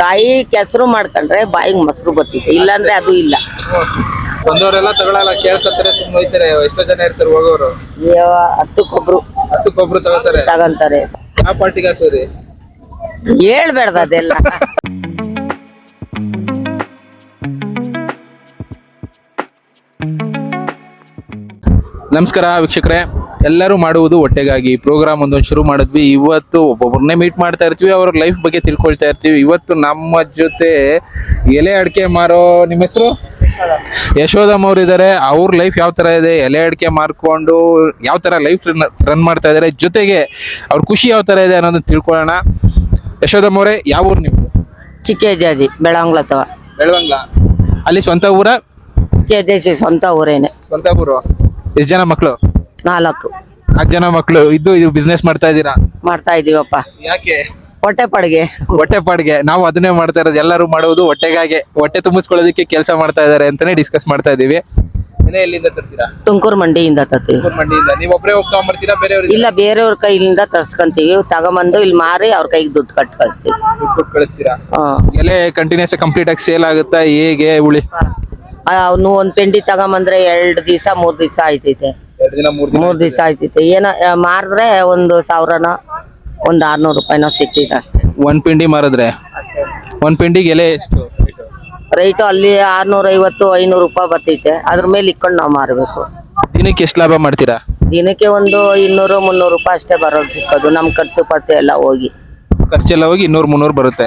ಕಾಯಿ ಕೆಸರು ಮಾಡ್ಕೊಂಡ್ರೆ ಬಾಯಿಗೆ ಮೊಸರು ಬರ್ತೈತೆ ಇಲ್ಲಾಂದ್ರೆ ಅದು ಇಲ್ಲ. ಬಂದವರೆಲ್ಲ ತಗೊಳಲ್ಲ ಕೇಳ್ಕೊತಾರೆ ಸುಮ್ಮನೆ ಹೋಯ್ತಾರೆ ಎಷ್ಟೋ ಜನ ಇರ್ತಾರೆ ಹೋಗೋರು. ಯಾವ ಹತ್ತಕ್ಕೊಬ್ರು. ಹತ್ತಕ್ಕೊಬ್ರು ತಗೋತಾರೆ ತಗಂತಾರೆ ಯಾವ ಪಾರ್ಟಿಗೆ ಹಾಕೋರಿ ಹೇಳ್ಬೇಡ್ದ ಅದೆಲ್ಲ. ನಮಸ್ಕಾರ ವೀಕ್ಷಕರೇ. ಎಲ್ಲರೂ ಮಾಡುವುದು ಹೊಟ್ಟೆಗಾಗಿ ಪ್ರೋಗ್ರಾಮ್ ಒಂದೊಂದು ಶುರು ಮಾಡಿದ್ವಿ. ಇವತ್ತು ಒಬ್ಬೊಬ್ಬರನ್ನೇ ಮೀಟ್ ಮಾಡ್ತಾ ಇರ್ತೀವಿ ಅವ್ರ ಲೈಫ್ ಬಗ್ಗೆ ತಿಳ್ಕೊಳ್ತಾ ಇರ್ತೀವಿ. ಇವತ್ತು ನಮ್ಮ ಜೊತೆ ಎಲೆ ಅಡಿಕೆ ಮಾರೋ ನಿಮ್ಮ ಹೆಸರು? ಯಶೋಧಮ್ ಅವ್ರು ಇದ್ದಾರೆ ಅವ್ರ ಲೈಫ್ ಯಾವ ತರ ಇದೆ? ಎಲೆ ಅಡಿಕೆ ಮಾರ್ಕೊಂಡು ಯಾವ ತರ ಲೈಫ್ ರನ್ ಮಾಡ್ತಾ ಇದ್ದಾರೆ ಜೊತೆಗೆ ಅವ್ರ ಖುಷಿ ಯಾವ ತರ ಇದೆ ಅನ್ನೋದನ್ನ ತಿಳ್ಕೊಳ್ಳೋಣ. ಯಶೋಧಮ್ ಅವರೇ ಯಾವ ಊರು ನಿಮ್ದು? ಚಿಕ್ಕೆ ಜಾಜಿ ಬೆಳಂಗ್ಲತ್ತವ ಬೆಳವಂಗ್ಲ ಅಲ್ಲಿ ಸ್ವಂತ ಊರ? ಕೆ ಜೆ ಸ್ವಂತ ಊರೇನೆ. ಸ್ವಂತ ಊರು. ಎಷ್ಟು ಜನ ಮಕ್ಕಳು ನಾಲ್ಕು. ನಾಲ್ಕು ಜನ ಮಕ್ಕಳು ಇದ್ದು ಇದು ಬಿಸ್ನೆಸ್ ಮಾಡ್ತಾ ಇದ್ದೀರಾ? ಮಾಡ್ತಾ ಇದೀವಪ್ಪ. ಯಾಕೆ? ಹೊಟ್ಟೆ ಪಡ್ಗೆ. ಹೊಟ್ಟೆ ಪಾಡ್ಗೆ. ನಾವು ಅದನ್ನೇ ಮಾಡ್ತಾ ಇರೋದು. ಎಲ್ಲರೂ ಮಾಡುವುದು ಹೊಟ್ಟೆಗಾಗೆ. ಹೊಟ್ಟೆ ತುಂಬಿಸ್ಕೊಳ್ಳೋದಕ್ಕೆ ಕೆಲಸ ಮಾಡ್ತಾ ಇದ್ದಾರೆ ಅಂತಾನೆ ಡಿಸ್ಕಸ್ ಮಾಡ್ತಾ ಇದೀವಿ ಏನೇ ಎಲ್ಲಿಂದ ತರ್ತೀರಾ? ತುಮಕೂರು ಮಂಡಿಯಿಂದ ತರ್ತೀವಿ. ಊರ್ ಮಂಡಿಯಿಂದ ನೀವು ಒಬ್ಬರೇ ಹೋಗ್ಕೊಂಬರ್ತೀರಾ ಬೇರೆಯವ್ರಿಗೆ ಇಲ್ಲ ಬೇರೆಯವ್ರ ಕೈಯಿಂದ ತರ್ಸ್ಕೊಂತೀವಿ. ತಗೊಂಬಂದು ಇಲ್ಲಿ ಮಾರಿ ಅವ್ರ ಕೈಗೆ ದುಡ್ಡು ಕಟ್ ಕಳಿಸ್ತೀವಿ ದುಡ್ಡು ಕಳಿಸ್ತೀರಾ ಎಲೆ ಕಂಟಿನ್ಯೂಸ್ ಕಂಪ್ಲೀಟ್ ಆಗಿ ಸೇಲ್ ಆಗುತ್ತಾ? ಹೇಗೆ ಉಳಿ? ಅವನು ಒಂದ್ ಪೆಂಡಿ ತಗೊಂಬಂದ್ರೆ ಎರಡ್ ದಿವಸ ಮೂರ್ ದಿವಸ ಆಯ್ತೈತೆ. ಮೂರ್ ದಿನ ಮೂರ್ ದಿವಸ ಆಯ್ತಿತ್ತು. ಏನ ಮಾರಿದ್ರೆ ಒಂದು ಸಾವಿರನ ಒಂದ್ ಆರ್ನೂರು ರೂಪಾಯಿನೋ ಸಿಕ್ತಿತ್ತು ಅಷ್ಟೇ. ಒಂದ್ ಪಿಂಡಿ ಮಾರಿದ್ರೆ? ಒಂದ್ ಪಿಂಡಿಗೆ ಎಲೆ ಎಷ್ಟು? ರೈಟು ಅಲ್ಲಿ ಆರ್ನೂರ ಐವತ್ತು ಐನೂರು ರೂಪಾಯಿ ಬರ್ತೈತೆ. ಅದ್ರ ಮೇಲೆ ಇಕ್ಕೊಂಡು ನಾವು ಮಾರಬೇಕು. ದಿನಕ್ಕೆ ಎಷ್ಟು ಲಾಭ ಮಾಡ್ತೀರಾ? ದಿನಕ್ಕೆ ಒಂದು ಇನ್ನೂರು ಮುನ್ನೂರು ರೂಪಾಯಿ ಅಷ್ಟೇ ಬರೋದು ಸಿಕ್ಕೋದು. ನಮ್ ಖರ್ಚು ಪಟ್ಟು ಎಲ್ಲ ಹೋಗಿ. ಖರ್ಚೆಲ್ಲ ಹೋಗಿ ಇನ್ನೂರ್ ಮುನ್ನೂರ್ ಬರುತ್ತೆ.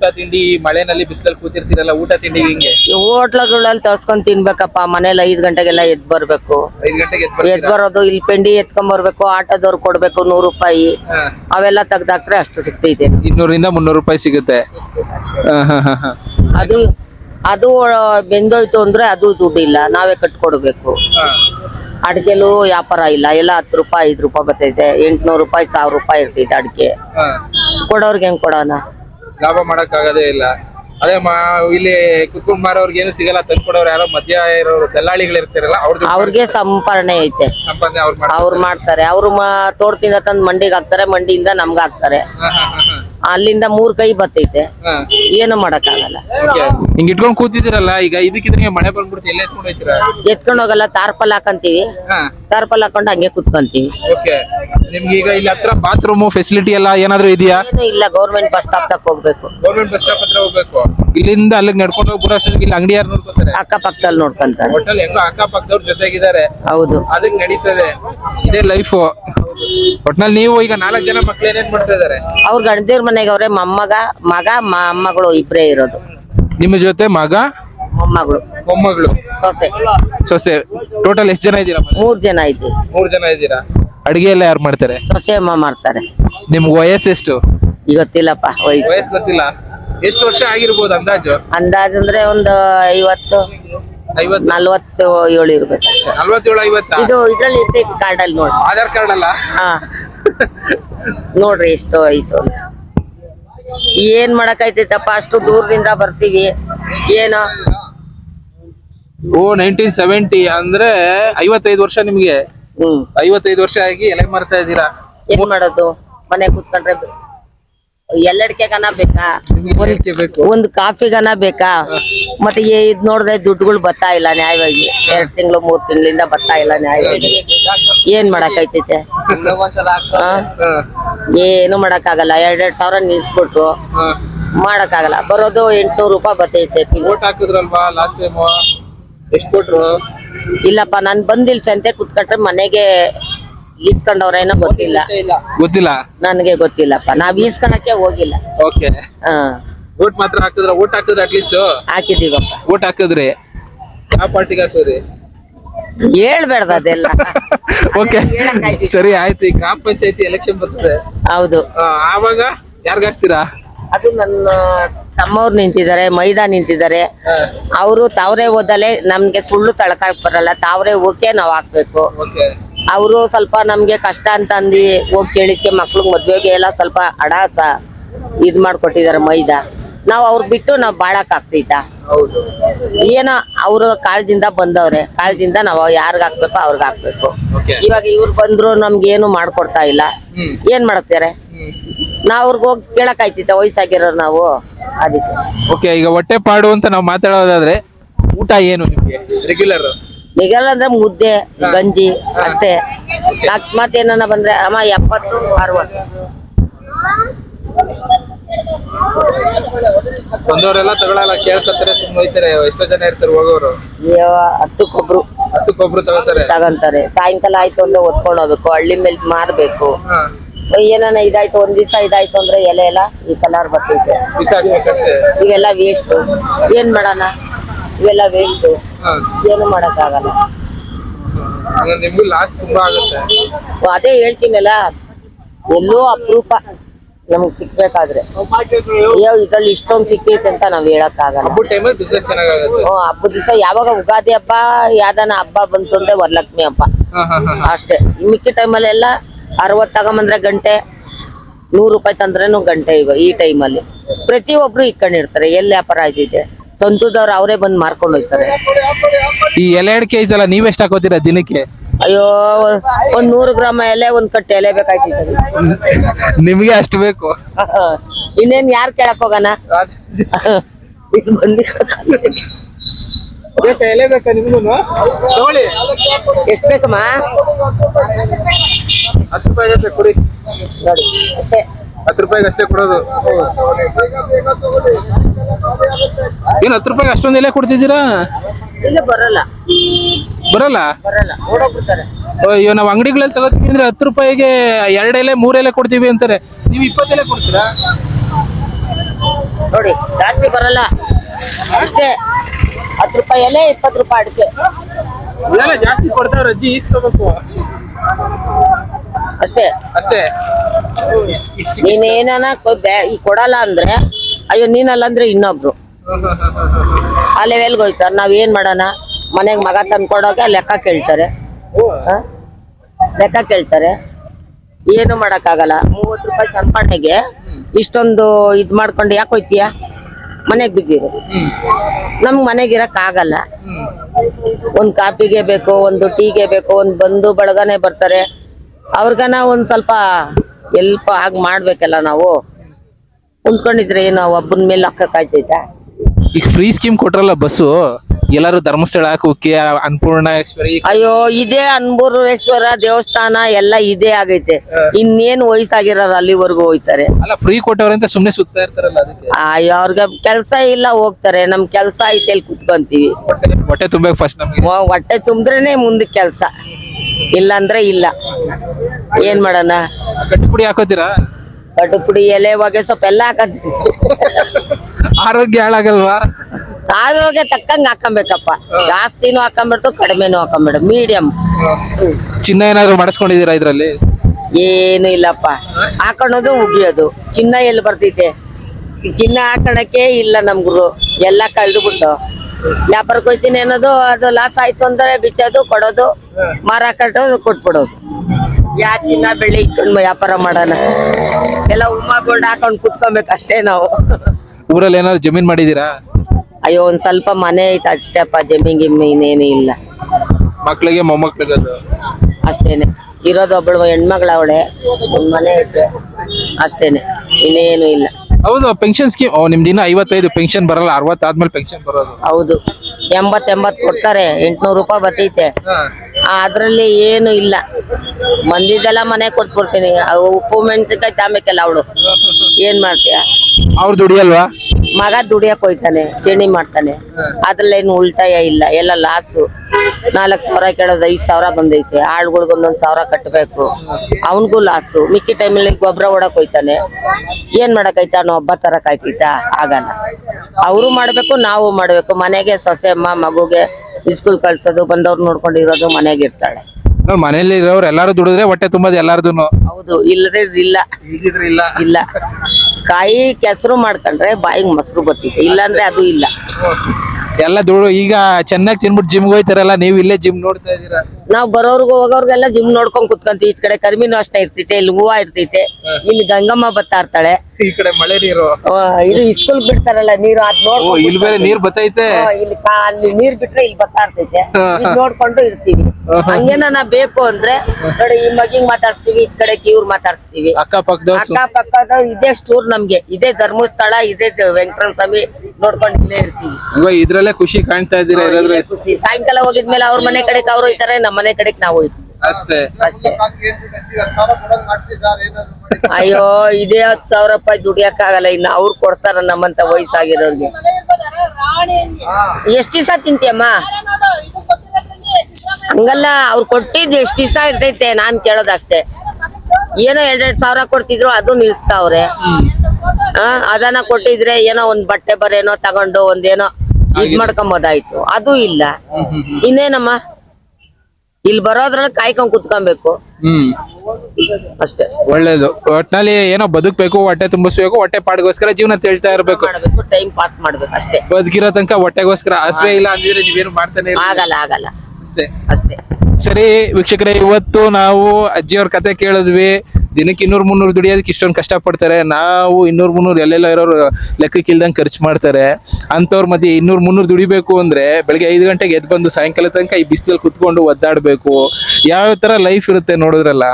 ಊಟ ತಿಂಡಿ ಮಳೆನಲ್ಲಿ ಬಿಸಿಲಲ್ಲಿ ಕೂತಿರ್ತೀರಲ್ಲ ಊಟ ತಿಂಡಿ ಹಿಂಗೆ? ಈ ಹೋಟ್ಲಗಳಲ್ಲಿ ತರ್ಸ್ಕೊಂಡ್ ತಿನ್ಬೇಕಪ್ಪ ಮನೇಲಿ ಐದ್ ಗಂಟೆಗೆಲ್ಲ ಎದ್ ಬರ್ಬೇಕು. ಐದ್ ಗಂಟೆಗೆ ಎದ್ದು ಎದ್ ಬರೋದು ಇಲ್ಲಿ ಪೆಂಡಿ ಎತ್ಕೊಂಡ್ ಬರ್ಬೇಕು ಆಟೋದವ್ರು ಕೊಡ್ಬೇಕು ನೂರು ರೂಪಾಯಿ. ಹಾ. ಅವೆಲ್ಲ ತೆಗ್ದಾಕ್ರೆ ಅಷ್ಟು ಸಿಗ್ತೈತೆ. ಇನ್ನೂರಿಂದ ಮುನ್ನೂರು ರೂಪಾಯಿ ಸಿಗುತ್ತೆ. ಹಾ, ಹಾ, ಹಾ, ಹಾ. ಅದು ಅದು ಬೆಂದೋಯ್ತು ಅಂದ್ರೆ ಅದು ದುಡ್ಡಿಲ್ಲ ನಾವೇ ಕಟ್ಕೊಡ್ಬೇಕು. ಹಾ. ಅಡಿಕೆಲು ವ್ಯಾಪಾರ ಇಲ್ಲ ಎಲ್ಲ ಹತ್ತು ರೂಪಾಯಿ ಐದು ರೂಪಾಯಿ ಬರ್ತೈತೆ ಎಂಟ್ನೂರು ರೂಪಾಯಿ ಸಾವಿರ ರೂಪಾಯಿ ಇರ್ತೈತೆ ಅಡಿಕೆ. ಹಾ. ಕೊಡೋರ್ಗೆ ಹೆಂಗ್ ಕೊಡೋಣ? ಲಾಭ ಮಾಡಕ್ ಆಗೋದೇ ಇಲ್ಲ. ಅದೇ ಮಾ ಇಲ್ಲಿ ಕುತ್ಕೊಂಡ್ ಮಾರೋರ್ಗೆ ಏನು ಸಿಗಲ್ಲ ತಂದ್ಕೊಡೋರು ಯಾರೋ ಮಧ್ಯ ಇರೋರು ದಲ್ಲಾಳಿಗಳು ಇರ್ತಾರಲ್ಲ ಅವ್ರದ್ದು ಅವ್ರಿಗೆ ಸಂಪರ್ಣೆ ಐತೆ. ಸಂಪಾದನೆ ಅವ್ರು ಮಾಡ್ತಾರೆ. ಅವ್ರು ಮಾಡ್ತಾರೆ. ಅವ್ರು ಮಾ ತೋಟದಿಂದ ತಂದು ಮಂಡಿಗೆ ಹಾಕ್ತಾರೆ ಮಂಡಿಯಿಂದ ನಮ್ಗೆ ಹಾಕ್ತಾರೆ. ಅಲ್ಲಿಂದ ಮೂರ್ ಕೈ ಬತ್ತೈತೆ ಹಾ. ಏನು ಮಾಡಕ್ಕಾಗಲ್ಲ. ಹಿಂಗ್ ಇಟ್ಕೊಂಡ್ ಕೂತಿದಿರಲ್ಲ ಈಗ ಇದಕ್ಕಿದ್ರೆ ಮಳೆ ಬಂದ್ಬಿಡ್ತು ಎಲ್ಲ ಎತ್ಕೊಂಡ್ ಹೋಯ್ತೀರಾ? ಎತ್ಕೊಂಡು ಹೋಗಲ್ಲ ತಾರ್ಪಲ್ ಹಾಕಂತೀವಿ. ಹಾ. ತಾರ್ಪಲ್ ಹಾಕೊಂಡು ಹಂಗೆ ಕುತ್ಕೊಂತೀವಿ. ಓಕೆ ನಿಮ್ಗೆ ಈಗ ಇಲ್ಲಿ ಹತ್ರ ಬಾತ್ರೂಮ್ ಫೆಸಿಲಿಟಿ ಎಲ್ಲ ಏನಾದ್ರು ಇದೆಯಾ? ಏನು ಇಲ್ಲ ಗೌರ್ಮೆಂಟ್ ಬಸ್ ಸ್ಟಾಪ್ ತಕ್ ಹೋಗ್ಬೇಕು. ಗೌರ್ಮೆಂಟ್ ಬಸ್ ಸ್ಟಾಪ್ ಹತ್ರ ಹೋಗ್ಬೇಕು. ಇಲ್ಲಿಂದ ಅಲ್ಲಿಗೆ ನಡ್ಕೊಂಡು ಹೋಗಿ ಬರೋಷ್ಟೊತ್ತಿಗೆ ಇಲ್ಲಿ ಅಂಗಡಿ ಯಾರು ನೋಡ್ಕೋತಾರೆ. ಅಕ್ಕಪಕ್ಕದಲ್ಲಿ ನೋಡ್ಕೊಂತಾರೆ. ಹೋಟೆಲ್ ಹೆಂಗೋ ಅಕ್ಕಪಕ್ಕದವ್ರ ಜೊತೆಗಿದ್ದಾರೆ. ಹೌದು. ಅದಕ್ಕೆ ನಡೀತದೆ. ಇದೇ ಲೈಫು ಒಟ್ನಲ್ಲಿ ನೀವು ಈಗ ನಾಲ್ಕು ಜನ ಮಕ್ಳು ಏನೇನ್ ಮಾಡ್ತಾ ಇದಾರೆ ಅವ್ರ ಗಂಡದಿರ್ ಮನೆಗೆ ಅವ್ರೆ ಮೊಮ್ಮಗ ಮಗ ಮೊಮ್ಮಗಳು ಇಬ್ರೇ ಇರೋದು. ನಿಮ್ಮ ಜೊತೆ ಮಗ ಮೊಮ್ಮಗಳು. ಮೊಮ್ಮಗಳು. ಸೊಸೆ. ಸೊಸೆ. ಟೋಟಲ್ ಎಷ್ಟು ಜನ ಇದ್ದೀರಾ? ಮೂರ್ ಜನ ಐತಿ ಮೂರ್ ಜನ ಇದ್ದೀರಾ? ಅಡಿಗೆ ಎಲ್ಲ ಯಾರು ಮಾಡ್ತಾರೆ? ಸೊಸೆ ಅಮ್ಮ ಮಾಡ್ತಾರೆ. ನಿಮ್ಗೆ ವಯಸ್ಸು ಎಷ್ಟು? ಗೊತ್ತಿಲ್ಲಪ್ಪ ವಯಸ್ಸು. ವಯಸ್ಸು ಗೊತ್ತಿಲ್ಲ. ಎಷ್ಟು ವರ್ಷ ಆಗಿರ್ಬೋದು ಅಂದಾಜು? ಅಂದಾಜು ಅಂದ್ರೆ ಒಂದು ಐವತ್ತು. ನಲ್ವತ್ತು ಏಳು ಇರ್ಬೇಕು. ನಲ್ವತ್ತೇಳು ಐವತ್ತ? ಇದು ಇದ್ರಲ್ಲಿ ಇರ್ತೈತಿ ಕಾರ್ಡಲ್ಲಿ ನೋಡಿ. ಆಧಾರ್ ಕಾರ್ಡ್ ಅಲ್ಲ? ಹಾ. ನೋಡ್ರಿ ಎಷ್ಟು ವಯಸ್ಸು ಏನ್ ಮಾಡಕೈತೈತಪ್ಪ ಅಷ್ಟು ದೂರದಿಂದ ಬರ್ತೀವಿ. ಏನು? ಓ ನೈನ್ಟೀನ್ ಸೆವೆಂಟಿ ಅಂದ್ರೆ ಐವತ್ತೈದು ವರ್ಷ ನಿಮ್ಗೆ. ಹ್ಮ್. ಐವತ್ತೈದು ವರ್ಷ ಆಗಿ ಎಲೆ ಮಾರ್ತಾ ಇದ್ದೀರಾ? ಏನ್ ಮಾಡೋದು? ಮನೆ ಕುತ್ಕೊಂಡ್ರೆ ಎಲ್ಲಡಿಕೆಗನ ಬೇಕಾ? ಒಂದು ಏಕೆ ಬೇಕು ಒಂದ್ ಕಾಫಿಗನ ಬೇಕಾ? ಮತ್ತೆ ಏ- ಇದ್ ನೋಡ್ದೆ ದುಡ್ಡುಗಳು ಬರ್ತಾ ಇಲ್ಲ ನ್ಯಾಯವಾಗಿ. ಎರಡ್ ತಿಂಗಳು ಮೂರ್ ತಿಂಗಳಿಂದ ಬರ್ತಾ ಇಲ್ಲ ನ್ಯಾಯವಾಗಿ. ಏನ್ ಮಾಡಕೈತೈತೆ ಆ? ಹಾ, ಏನು ಮಾಡಕ್ಕಾಗಲ್ಲ. ಎರಡೆರಡ್ ಸಾವಿರ ನಿಲ್ಸ್ಬಿಟ್ರು. ಹಾ. ಮಾಡಕ್ಕಾಗಲ್ಲ. ಬರೋದು ಎಂಟ್ನೂರು ರೂಪಾಯಿ ಬರ್ತೈತೆ ಇಲ್ಲಪ್ಪ ನಾನ್ ಬಂದಿಲ್ ಸಂತೆ ಕುತ್ಕೊಂಡ್ರೆ ಮನೆಗೆ ಈಸ್ಕೊಂಡವ್ರೇನೋ ಗೊತ್ತಿಲ್ಲ. ಗೊತ್ತಿಲ್ಲ. ನನ್ಗೆ ಗೊತ್ತಿಲ್ಲಪ್ಪ. ನಾವ್ ಈಸ್ಕೊಳಕ್ಕೆ ಹೋಗಿಲ್ಲ. ಓಕೆ. ಹಾ. ವೋಟ್ ಮಾತ್ರ ಹಾಕಿದ್ರ? ವೋಟ್ ಹಾಕಿದ್ರೆ ಅಟ್ಲೀಸ್ಟ್ ಹಾಕಿದೀವಪ್ಪ ಊಟ ಹಾಕಿದ್ರಿ. ಯಾವ ಪಾರ್ಟಿಗೆ ಹಾಕಿದ್ರಿ? ಹೇಳ್ಬೇಡ್ದ ಅದೆಲ್ಲ. ಓಕೆ. ಸರಿ ಆಯ್ತು. ಈ ಗ್ರಾಮ ಪಂಚಾಯತಿ ಎಲೆಕ್ಷನ್ ಬರ್ತದೆ. ಹೌದು. ಆ, ಆವಾಗ ಯಾರಿಗಾಗ್ತೀರಾ ಹಾಕ್ತೀರಾ? ಅದು ನನ್ನ ತಮ್ಮವ್ರು ನಿಂತಿದ್ದಾರೆ ಮೈದಾ ನಿಂತಿದ್ದಾರೆ. ಅವರು ತಾವ್ರೆ ಓದಲೆ ನಮ್ಗೆ ಸುಳ್ಳು ತಳ್ಕಕ್ ಬರಲ್ಲ. ತಾವ್ರೆ ಓಕೆ ನಾವ್ ಹಾಕ್ಬೇಕು. ಓಕೆ. ಅವರು ಸ್ವಲ್ಪ ನಮ್ಗೆ ಕಷ್ಟ ಅಂತ ಅಂದಿ ಹೋಗಿ ಕೇಳಿದ್ಕೆ ಮಕ್ಳು ಮದ್ವೆಗೆ ಎಲ್ಲ ಸ್ವಲ್ಪ ಅಡಾಸ ಇದ್ ಮಾಡ್ಕೊಟ್ಟಿದ್ದಾರೆ ಮೈದಾ. ನಾವ್ ಅವ್ರು ಬಿಟ್ಟು ನಾವ್ ಬಾಳಕ್ ಆಗ್ತೈತ. ಹೌದು ಏನೋ ಅವ್ರು ಕಾಳದಿಂದ ಬಂದವ್ರೆ. ಕಾಳದಿಂದ ನಾವ್ ಯಾರ್ಗ್ ಹಾಕ್ಬೇಕು ಅವ್ರಿಗೆ ಹಾಕ್ಬೇಕು. ಇವಾಗ ಇವ್ರು ಬಂದ್ರು ನಮ್ಗೆ ಏನು ಮಾಡ್ಕೊಡ್ತಾ ಇಲ್ಲ. ಏನ್ ಮಾಡ್ತಾರೆ ನಾವ್ ಅವ್ರಿಗೆ ಹೋಗಿ ಕೇಳಕ್ ಆಯ್ತಿತ್ತ ವಯಸ್ಸಾಗಿರೋ ನಾವು. ಅದಕ್ಕೆ. ಓಕೆ ಈಗ ಹೊಟ್ಟೆ ಪಾಡು ಅಂತ ನಾವು ಮಾತಾಡೋದಾದ್ರೆ ಊಟ ಏನು ನಿಮ್ಗೆ? ರೆಗ್ಯುಲರ್ ನಿಗಲ್ಲ ಅಂದ್ರೆ ಮುದ್ದೆ ಗಂಜಿ ಅಷ್ಟೇ. ಅಕಸ್ಮಾತ್ ಏನನ್ನ ಬಂದ್ರೆ ಅಮ್ಮ ಎಪ್ಪತ್ತು ಅರವತ್ತು. ಬಂದವರೆಲ್ಲ ತಗೊಳಲ್ಲ ಕೇಳ್ಕೊತಾರೆ ಸುಮ್ಮನೆ ಹೋಯ್ತಾರೆ ಎಷ್ಟೋ ಜನ ಇರ್ತಾರೆ ಹೋಗೋರು. ಹತ್ತಕ್ಕೊಬ್ರು ಹತ್ತಕ್ಕೊಬ್ರು ತಗೋತಾರೆ. ತಗಂತಾರೆ. ಸಾಯಂಕಾಲ ಆಯ್ತು ಅಂದ್ರೆ ಹೋಗ್ಬೇಕು ಹಳ್ಳಿ ಮೇಲೆ ಮಾರ್ಬೇಕು. ಏನಾನ ಇದಾಯ್ತು ಒಂದ್ ದಿವಸ ಇದಾಯ್ತು ಅಂದ್ರೆ ಎಲೆ ಎಲ್ಲ ಈ ಕಲರ್ ಬರ್ತೈತೆ. ಇವೆಲ್ಲ ವೇಸ್ಟ್ ಏನ್ ಮಾಡೋಣ? ಇವೆಲ್ಲ ವೇಸ್ಟ್ ಏನು ಮಾಡಕ್ಕಾಗಲ್ಲ. ಹಂಗಂದ್ರೆ ನಿಮ್ಗೂ ಲಾಸ್ ತುಂಬಾ ಆಗುತ್ತೆ. ಅದೇ ಹೇಳ್ತೀನಲ್ಲ ಎಲ್ಲೋ ಅಪರೂಪ ನಮ್ಗೆ ಸಿಕ್ಬೇಕಾದ್ರೆ. ಅಯ್ಯೋ ಇದ್ರಲ್ಲಿ ಇಷ್ಟೊಂದು ಸಿಕ್ಕೈತೆ ಅಂತ ನಾವ್ ಹೇಳಕ್ಕಾಗಲ್ಲ. ಹಬ್ಬದ ಟೈಮಲ್ಲಿ ಬಿಸ್ನೆಸ್ ಚೆನ್ನಾಗಾಗುತ್ತೆ. ಹ್ಮ್, ಹಬ್ಬದ ದಿವಸ ಯಾವಾಗ ಉಗಾದಿ ಹಬ್ಬ ಯಾವ್ದಾನ ಹಬ್ಬ ಬಂತು ಅಂದ್ರೆ ವರಲಕ್ಷ್ಮಿ ಹಬ್ಬ. ಹಾ ಹಾ ಹಾ ಅಷ್ಟೇ. ಮಿಕ್ಕಿ ಟೈಮಲ್ಲೆಲ್ಲ ಅರವತ್ ತಗೊಂಬಂದ್ರೆ ಗಂಟೆ ನೂರು ರೂಪಾಯಿ ತಂದ್ರೇನು ಗಂಟೆ ಇವ ಈ ಟೈಮಲ್ಲಿ ಪ್ರತಿಯೊಬ್ರು ಇಟ್ಕೊಂಡಿರ್ತಾರೆ ಎಲ್ಲಿ ವ್ಯಾಪಾರ ಆಯ್ತಿದೆ ಸ್ವಂತದವ್ರು ಅವರೇ ಬಂದು ಮಾರ್ಕೊಂಡು ಹೋಗ್ತಾರೆ. ಈ ಎಲೆ ಅಡಿಕೆ ಐತಲ್ಲ ನೀವ್ ಎಷ್ಟ್ ಹಾಕೋತೀರಾ ದಿನಕ್ಕೆ? ಅಯ್ಯೋ ಒಂದ್ ನೂರು ಗ್ರಾಮ ಎಲೆ ಒಂದ್ ಕಟ್ಟೆ ಎಲೆ ಬೇಕಾಗ್ತದೆ ನಿಮ್ಗೆ ಅಷ್ಟು ಬೇಕು? ಇನ್ನೇನ್ ಯಾರ್ ಕೇಳಕ್ ಹೋಗಣ? ಎಲೆ ಬೇಕಾ ನಿಮ್ಗೂ ತಗೊಳ್ಳಿ. ಎಷ್ಟ್ ಬೇಕಮ್ಮ? ಹತ್ತು ರೂಪಾಯಿ ಕೊಡಿ. ನೋಡಿ ಅಷ್ಟೇ. ಹತ್ತು ರೂಪಾಯಿಗೆ ಅಷ್ಟೇ ಕೊಡೋದು ಏನ್ ಹತ್ತು ರೂಪಾಯಿಗೆ ಅಷ್ಟೊಂದು ಎಲೆ ಕೊಡ್ತಿದ್ದೀರಾ? ಇಲ್ಲ ಬರಲ್ಲ. ಬರಲ್ಲ? ಬರಲ್ಲ. ಓಡೋಗ್ಬಿಡ್ತಾರೆ. ಅಯ್ಯೋ ನಾವು ಅಂಗಡಿಗಳಲ್ಲಿ ತಗೋತೀವಿ ಅಂದ್ರೆ ಹತ್ತು ರೂಪಾಯಿಗೆ ಎರಡು ಎಲೆ ಮೂರ್ ಎಲೆ ಕೊಡ್ತೀವಿ ಅಂತಾರೆ. ನೀವು ಇಪ್ಪತ್ತು ಎಲೆ ಕೊಡ್ತೀರಾ? ನೋಡಿ ಜಾಸ್ತಿ ಬರಲ್ಲ. ಅಷ್ಟೇ. ಹತ್ತು ರೂಪಾಯಿ ಎಲೆ ಇಪ್ಪತ್ತು ರೂಪಾಯಿ ಅಡಿಕೆ. ಜಾಸ್ತಿ ಕೊಡ್ತಾವ್ರ ಅಜ್ಜಿ ಈಸ್ಕೋಬೇಕು. ಅಷ್ಟೇ. ಅಷ್ಟೇ. ನೀನೇನ ಈ ಕೊಡಲ್ಲ ಅಂದ್ರೆ ಅಯ್ಯೋ ನೀನಲ್ಲ ಅಂದ್ರೆ ಇನ್ನೊಬ್ರು. ಆ ಲೆವೆಲ್ಗೆ ಹೋಗ್ತಾರೆ ನಾವ್ ಏನ್ ಮಾಡೋಣ? ಮನೆಗೆ ಮಗ ತಂದ್ಕೊಡೋಕೆ ಲೆಕ್ಕ ಕೇಳ್ತಾರೆ? ಲೆಕ್ಕ ಕೇಳ್ತಾರೆ. ಏನು ಮಾಡಕ್ಕಾಗಲ್ಲ. ಮೂವತ್ತು ರೂಪಾಯಿ ಸಂಪಾದನೆಗೆ ಇಷ್ಟೊಂದು ಇದ್ ಮಾಡ್ಕೊಂಡು ಯಾಕೆ ಹೋಯ್ತೀಯ? ಮನೆಗೆ ಬಿದ್ದಿರು. ನಮ್ಗೆ ಮನೆಗೆ ಆಗಲ್ಲ ಒಂದ್ ಕಾಪಿಗೆ ಬೇಕು, ಒಂದು ಟೀಗೆ ಬೇಕು, ಒಂದ್ ಬಂದು ಬಳಗನೆ ಬರ್ತಾರೆ. ಅವ್ರಿಗನ ಒಂದ್ ಸ್ವಲ್ಪ ಎಲ್ಪ ಆಗಿ ಮಾಡ್ಬೇಕಲ್ಲ ನಾವು. ಕುಂತ್ಕೊಂಡಿದ್ರೆ ಏನು ಒಬ್ಬನ ಮೇಲೆ ಹಾಕಕ್ಕಾಯ್ತೈತ ಈಗ ಫ್ರೀ ಸ್ಕೀಮ್ ಕೊಟ್ರಲ್ಲ ಬಸ್ಸು ಎಲ್ಲರೂ ಧರ್ಮಸ್ಥಳ ಕುಕ್ಕೆ ಅನ್ನಪೂರ್ಣೇಶ್ವರಿ ಅಯ್ಯೋ ಇದೇ ಅನ್ಪೂರ್ಣೇಶ್ವರ ದೇವಸ್ಥಾನ ಎಲ್ಲ ಇದೇ ಆಗೈತೆ. ಇನ್ನೇನ್ ವಯಸ್ಸಾಗಿರೋರು ಅಲ್ಲಿವರೆಗೂ ಹೋಯ್ತಾರೆ ಅಲ್ಲ ಫ್ರೀ ಕೊಟ್ಟವ್ರಂತ ಸುಮ್ನೆ ಸುತ್ತಾ ಇರ್ತಾರಲ್ಲ ಅದಕ್ಕೆ. ಅಯ್ಯೋ ಅವ್ರಿಗೆ ಕೆಲ್ಸ ಇಲ್ಲ ಹೋಗ್ತಾರೆ. ನಮ್ ಕೆಲ್ಸ ಐತೆ ಅಲ್ಲಿ ಕುತ್ಕೊಂತೀವಿ. ಹೊಟ್ಟೆ ಹೊಟ್ಟೆ ತುಂಬಬೇಕು ಫಸ್ಟ್ ನಮ್ಗೆ. ಹೊಟ್ಟೆ ತುಂಬ್ರೇನೆ ಮುಂದಕ್ಕೆ ಕೆಲ್ಸ. ಇಲ್ಲಾಂದ್ರೆ ಇಲ್ಲ. ಏನ್ ಮಾಡೋಣ? ಕಟ್ಟುಪುಡಿ ಪುಡಿ ಹಾಕೋತೀರಾ? ಕಟ್ಟುಪುಡಿ ಎಲೆ ಹೊಗೆ ಸೊಪ್ಪು ಎಲ್ಲ ಹಾಕಂತೀವಿ. ಆರೋಗ್ಯ ಹಾಳಾಗಲ್ವಾ? ಆರೋಗ್ಯ ತಕ್ಕಂಗ್ ಹಾಕೊಂಬೇಕಪ್ಪ. ಜಾಸ್ತಿನೂ ಹಾಕೊಂಬಿಡ್ತು ಕಡಿಮೆನೂ ಹಾಕೊಂಬಿಡು ಮೀಡಿಯಂ ಚಿನ್ನ ಏನಾದ್ರು ಮಾಡಿಸ್ಕೊಂಡಿದೀರಾ ಇದ್ರಲ್ಲಿ? ಏನು ಇಲ್ಲಪ್ಪ. ಹಾಕೊಳ್ಳೋದು ಉಗಿಯೋದು. ಚಿನ್ನ ಎಲ್ಲಿ ಬರ್ತೈತೆ? ಚಿನ್ನ ಹಾಕೊಳಕ್ಕೆ ಇಲ್ಲ ನಮ್ಗುರು ಎಲ್ಲ ಕಳೆದು ಬಿಟ್ಟು ವ್ಯಾಪಾರಕ್ಕೆ ಹೋಯ್ತೀನಿ ಅನ್ನೋದು ಅದು ಲಾಸ್ ಆಯ್ತು ಅಂದ್ರೆ ಬಿಚ್ಚೋದು ಕೊಡೋದು ಮಾರ ಕಟ್ಟೋದು ಕೊಟ್ಬಿಡೋದು. ಯಾ ಚಿನ್ನ ಬೆಳ್ಳಿ ಇಟ್ಕೊಂಡು ವ್ಯಾಪಾರ ಮಾಡೋಣ. ಎಲ್ಲ ಉಮ್ಮ ಗೋಲ್ಡ್ ಹಾಕೊಂಡು ಕುತ್ಕೊಬೇಕು ಅಷ್ಟೇ ನಾವು. ಊರಲ್ಲಿ ಏನಾದ್ರು ಜಮೀನ್ ಮಾಡಿದೀರಾ ಅಯ್ಯೋ ಒಂದ್ ಸ್ವಲ್ಪ ಮನೆ ಐತೆ ಅಷ್ಟೇಪ್ಪ ಜಮೀನ್ ಗಿಮ್ಮಿ ಇನ್ನೇನು ಇಲ್ಲ. ಮಕ್ಳಿಗೆ ಮೊಮ್ಮಕ್ಳಿಗೆ ಅದು? ಅಷ್ಟೇನೆ. ಇರೋದು ಒಬ್ಬಳು ಹೆಣ್ಮಗಳ ಅವಳೆ ಒಂದ್ ಮನೆ ಐತೆ. ಅಷ್ಟೇನೆ ಇನ್ನೇನು ಇಲ್ಲ. ಹೌದು ಪೆನ್ಷನ್ ಸ್ಕೀಮ್ ಓ ನಿಮ್ದು ಇನ್ನ ಐವತ್ತೈದು ಪೆನ್ಷನ್ ಬರಲ್ಲ ಅರವತ್ತಾದ್ಮೇಲೆ ಪೆನ್ಷನ್ ಬರೋದು. ಹೌದು. ಎಂಬತ್ ಎಂಬತ್ ಕೊಡ್ತಾರೆ ಎಂಟ್ನೂರು ರೂಪಾಯಿ ಬರ್ತೈತೆ. ಅದ್ರಲ್ಲಿ ಏನು ಇಲ್ಲ. ಮಂದಿದೆಲ್ಲ ಮನೆ ಕೊಟ್ಬಿಡ್ತೀನಿ. ಅವು ಉಪ್ಪು ಮೆಣಸಿನ್ಕಾಯಿ ತಾಂಬೇಕಲ್ಲ ಅವಳು. ಏನ್ ಮಾಡ್ತೀಯ? ಅವ್ರು ದುಡಿಯಲ್ವಾ? ಮಗ ದುಡಿಯಕ್ ಹೋಯ್ತಾನೆ ಚೇಣಿ ಮಾಡ್ತಾನೆ. ಅದ್ರಲ್ಲೇನು ಉಳಿತಾಯ ಇಲ್ಲ. ಎಲ್ಲ ಲಾಸು ನಾಲ್ಕು ಸಾವಿರ ಕೇಳೋದು ಐದು ಸಾವಿರ ಬಂದೈತೆ. ಆಳ್ಗಳ್ಗೆ ಒಂದೊಂದ್ ಸಾವಿರ ಕಟ್ಟಬೇಕು ಅವನಿಗೂ ಲಾಸು ಮಿಕ್ಕಿ ಟೈಮಲ್ಲಿ ಗೊಬ್ಬರ ಹೊಡಕ್ ಹೋಯ್ತಾನೆ. ಏನ್ ಮಾಡಕೈತ ಅನ್ನೋ ಒಬ್ಬ ತರಕ್ ಆಯ್ತೈತ ಆಗಲ್ಲ. ಅವರು ಮಾಡಬೇಕು ನಾವು ಮಾಡಬೇಕು. ಮನೆಗೆ ಸೊಸೆ ಅಮ್ಮ ಮಗುಗೆ ಸ್ಕೂಲ್ ಕಳ್ಸೋದು ಬಂದವ್ರು ನೋಡ್ಕೊಂಡಿರೋದು ಮನೆಗೆ ಇರ್ತಾಳೆ. ಮನೇಲಿ ಇರೋರು ಎಲ್ಲಾರು ದುಡಿದ್ರೆ ಹೊಟ್ಟೆ ತುಂಬದು ಎಲ್ಲಾರ್ದು ಹೌದು ಇಲ್ಲದೆ ಇಲ್ಲ. ಇಲ್ಲ. ಇಲ್ಲ. ಕಾಯಿ ಕೆಸರು ಮಾಡ್ಕೊಂಡ್ರೆ ಬಾಯಿಗೆ ಮೊಸರು ಬರ್ತೈತೆ ಇಲ್ಲಾಂದ್ರೆ ಅದು ಇಲ್ಲ. ಎಲ್ಲ ದುಡ್ಡು ಈಗ ಚೆನ್ನಾಗಿ ತಿನ್ಬಿಟ್ಟು ಜಿಮ್ಗೆ ಹೋಯ್ತಾರಲ್ಲ ನೀವು ಇಲ್ಲೇ ಜಿಮ್ ನೋಡ್ತಾ ಇದೀರಾ ನಾವ್ ಬರೋರ್ಗು ಹೋಗೋರ್ಗೆಲ್ಲ ಜಿಮ್ ನೋಡ್ಕೊಂಡ್ ಕುತ್ಕೊಂತೀವಿ. ಈ ಕಡೆ ಕರ್ಮಿನೂ ಅಷ್ಟೇ ಇರ್ತೈತೆ ಇಲ್ಲಿ ಹೂವ ಇರ್ತೈತೆ ಇಲ್ಲಿ ಗಂಗಮ್ಮ ಬರ್ತಾ ಇರ್ತಾಳೆ. ಈ ಕಡೆ ಮಳೆ ನೀರು. ಆ, ಇದು ಇಸ್ಕೂಲ್ ಬಿಡ್ತಾರಲ್ಲ ನೀರು ಅದ್ ಓ ನೋಡ್ಕೊಂಡು ಇಲ್ಲಿ ಬೇರೆ ನೀರ್ ಬತ್ತೈತೆ. ಆ, ಇಲ್ಲಿ ಕಾ- ಅಲ್ಲಿ ನೀರ್ ಬಿಟ್ರೆ ಇಲ್ಲಿ ಬರ್ತಾ ಇರ್ತೈತೆ. ಇದ್ ನೋಡ್ಕೊಂಡು ಇರ್ತೀವಿ. ಹಂಗೇನ ಬೇಕು ಅಂದ್ರೆ ನೋಡಿ ಈ ಮಗಿಂಗ್ ಮಾತಾಡ್ಸ್ತೀವಿ ಈ ಕಡೆ ಇವ್ರು ಮಾತಾಡ್ಸ್ತೀವಿ. ಅಕ್ಕ ಅಕ್ಕಪಕ್ಕದ ಅಕ್ಕ ಪಕ್ಕದ ಇದೇ ಸ್ಟೂರ್ ನಮ್ಗೆ ಇದೇ ಧರ್ಮಸ್ಥಳ ಇದೇ ದ- ವೆಂಕಟರಮಣ ಸ್ವಾಮಿ ನೋಡ್ಕೊಂಡು ಇಲ್ಲೇ ಇರ್ತೀವಿ. ಇವಾಗ ಇದ್ರಲ್ಲೇ ಖುಷಿ ಕಾಣ್ತಾ ಇದ್ದೀರಾ ಇರೋದ್ರೆ ಖುಷಿ. ಸಾಯಂಕಾಲ ಹೋಗಿದ್ಮೇಲೆ ಅವ್ರ ಮನೆ ಕಡೆ ಅವ್ರು ಹೋಯ್ತಾರೆ ನಮ್ಮ ಮನೆ ಕಡೆಗೆ ನಾವು ಅಷ್ಟೇ. ಅಯ್ಯೋ ಇದೇ ಹತ್ ಸಾವಿರ ರೂಪಾಯಿ ದುಡಿಯಕ್ಕಾಗಲ್ಲ. ಇನ್ನ ಅವ್ರು ಕೊಡ್ತಾರ ನಮ್ಮಂತ ವಯಸ್ಸಾಗಿರೋರ್ಗೆ. ಎಷ್ಟ್ ದಿವಸ ತಿಂತೀಯಮ್ಮ? ಹಂಗಲ್ಲ ಅವ್ರು ಕೊಟ್ಟಿದ್ ಎಷ್ಟ್ ದಿವಸ ಇರ್ತೈತೆ ನಾನ್ ಕೇಳೋದಷ್ಟೇ. ಏನೋ ಎರಡೆರಡ್ ಸಾವಿರ ಕೊಡ್ತಿದ್ರು ಅದು ನಿಲ್ಸ್ತಾವ್ರೆ. ಆ, ಅದನ್ನ ಕೊಟ್ಟಿದ್ರೆ ಏನೋ ಒಂದ್ ಬಟ್ಟೆ ಬರೇನೋ ತಗೊಂಡು ಒಂದೇನೋ ಇದ್ ಮಾಡ್ಕೊಂಬೋದಾಯ್ತು. ಅದು ಇಲ್ಲ. ಇನ್ನೇನಮ್ಮ? ಇಲ್ಲಿ ಬರೋದ್ರಲ್ಲಿ ಕಾಯ್ಕೊಂಡ್ ಕುತ್ಕೊಬೇಕು. ಹ್ಮ್. ಅಷ್ಟೇ. ಒಳ್ಳೇದು. ಒಟ್ನಲ್ಲಿ ಏನೋ ಬದುಕ್ಬೇಕು ಹೊಟ್ಟೆ ತುಂಬಿಸ್ಬೇಕು ಹೊಟ್ಟೆ ಪಾಡಿಗೋಸ್ಕರ ಜೀವನ ತೇಳ್ತಾ ಇರ್ಬೇಕು. ಮಾಡ್ಬೇಕು ಟೈಮ್ ಪಾಸ್ ಮಾಡ್ಬೇಕು ಅಷ್ಟೇ. ಬದುಕಿರೋ ತನಕ ಹೊಟ್ಟೆಗೋಸ್ಕರ ಹಸುವೆ ಇಲ್ಲ ಅಂದಿದ್ರೆ ನೀವೇನು ಮಾಡ್ತಾನೆ ಇರ್ಲಿಲ್ಲ. ಆಗಲ್ಲ ಆಗಲ್ಲ. ಅಷ್ಟೇ. ಅಷ್ಟೇ. ಸರಿ ವೀಕ್ಷಕರೇ ಇವತ್ತು ನಾವು ಅಜ್ಜಿಯವ್ರ ಕತೆ ಕೇಳಿದ್ವಿ. ದಿನಕ್ಕೆ ಇನ್ನೂರು ಮುನ್ನೂರು ದುಡಿಯೋದಕ್ಕೆ ಇಷ್ಟೊಂದು ಕಷ್ಟಪಡ್ತಾರೆ ನಾವು ಇನ್ನೂರು ಮುನ್ನೂರು ಎಲ್ಲೆಲ್ಲ ಇರೋರು ಲೆಕ್ಕಕ್ಕೆ ಇಲ್ದಂಗೆ ಖರ್ಚು ಮಾಡ್ತಾರೆ. ಅಂಥವ್ರ ಮಧ್ಯೆ ಇನ್ನೂರು ಮುನ್ನೂರು ದುಡಿಬೇಕು ಅಂದರೆ ಬೆಳಗ್ಗೆ ಐದು ಗಂಟೆಗೆ ಎದ್ದು ಬಂದು ಸಾಯಂಕಾಲ ತನಕ ಈ ಬಿಸಿಲಲ್ಲಿ ಕುತ್ಕೊಂಡು ಒದ್ದಾಡಬೇಕು. ಯಾವ ಥರ ಲೈಫ್ ಇರುತ್ತೆ ನೋಡಿದ್ರಲ್ಲ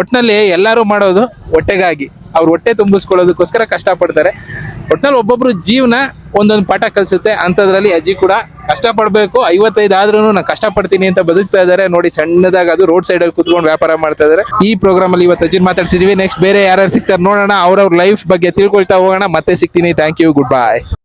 ಒಟ್ಟಿನಲ್ಲಿ ಎಲ್ಲರೂ ಮಾಡೋದು ಹೊಟ್ಟೆಗಾಗಿ ಅವ್ರ ಹೊಟ್ಟೆ ತುಂಬಿಸ್ಕೊಳ್ಳೋದಕ್ಕೋಸ್ಕರ ಕಷ್ಟಪಡ್ತಾರೆ. ಒಟ್ನಲ್ಲಿ ಒಬ್ಬೊಬ್ರು ಜೀವನ ಒಂದೊಂದು ಪಾಠ ಕಲಿಸುತ್ತೆ. ಅಂಥದ್ರಲ್ಲಿ ಅಜ್ಜಿ ಕೂಡ ಕಷ್ಟಪಡಬೇಕು. ಐವತ್ತೈದು ಆದ್ರೂ ನಾನು ಕಷ್ಟಪಡ್ತೀನಿ ಅಂತ ಬದುಕ್ತಾ ಇದ್ದಾರೆ. ನೋಡಿ ಸಣ್ಣದಾಗ ಅದು ರೋಡ್ ಸೈಡಲ್ಲಿ ಕುತ್ಕೊಂಡು ವ್ಯಾಪಾರ ಮಾಡ್ತಾ ಇದ್ದಾರೆ. ಈ ಪ್ರೋಗ್ರಾಮ್ ಅಲ್ಲಿ ಇವತ್ತು ಅಜ್ಜಿನ ಮಾತಾಡ್ಸಿದೀವಿ. ನೆಕ್ಸ್ಟ್ ಬೇರೆ ಯಾರು ಸಿಗ್ತಾರೆ ನೋಡೋಣ. ಅವ್ರವ್ರ ಲೈಫ್ ಬಗ್ಗೆ ತಿಳ್ಕೊಳ್ತಾ ಹೋಗೋಣ. ಮತ್ತೆ ಸಿಗ್ತೀನಿ. Thank you good bye